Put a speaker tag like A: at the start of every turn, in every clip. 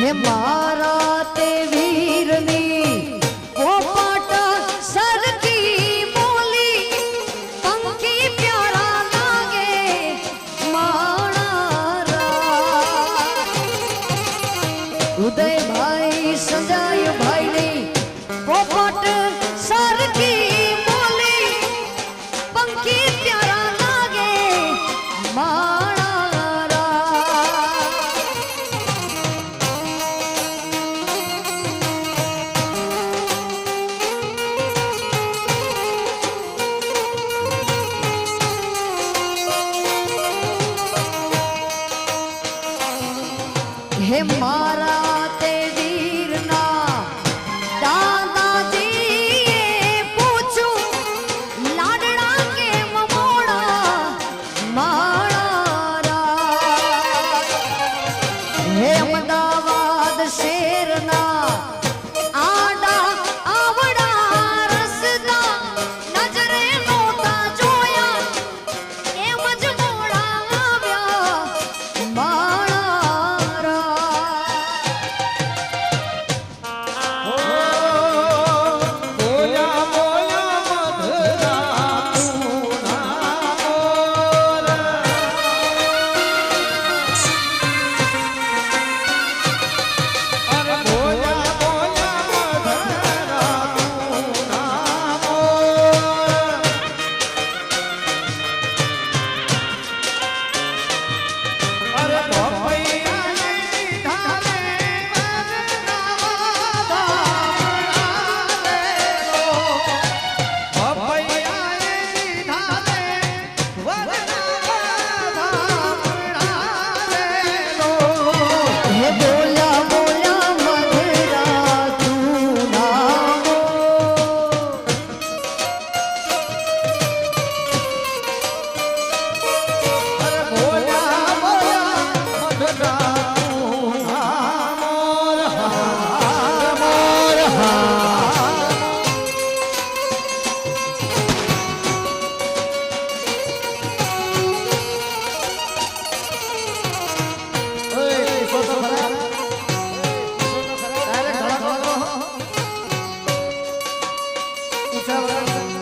A: હે મારા તે વીરની પોપટ સરખી બોલી પંખી પ્યારા લાગે માણા ઉદય remove. Oh. સવર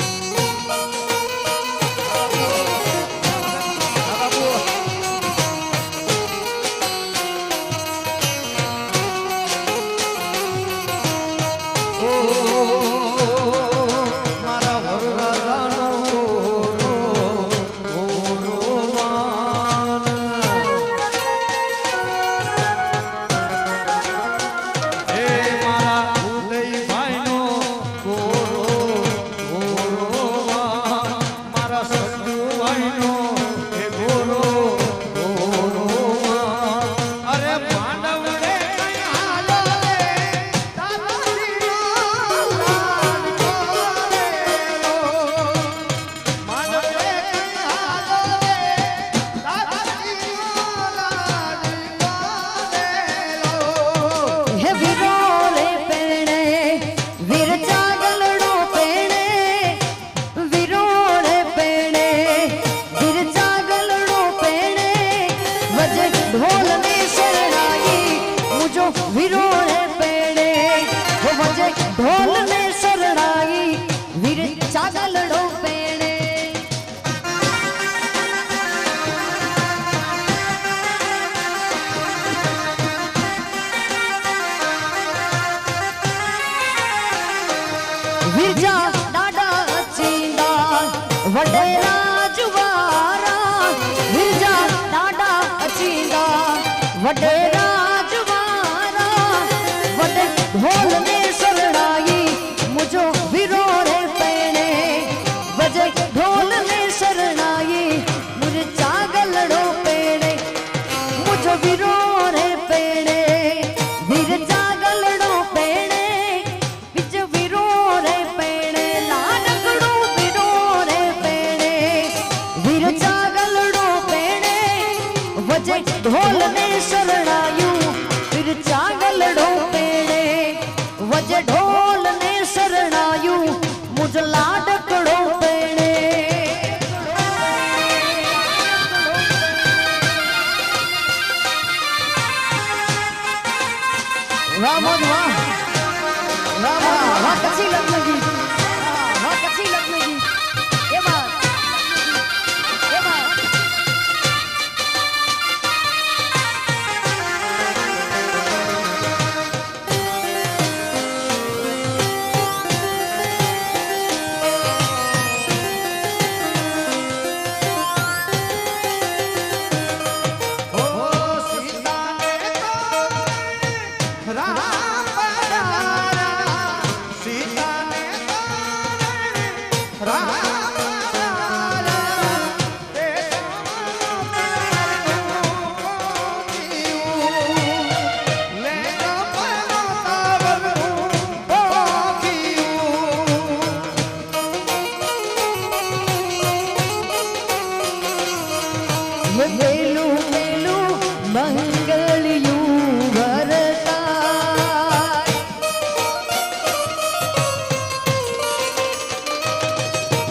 A: વાહ મોજ વાહ વાહ વાહ કચ્છી લગ્ન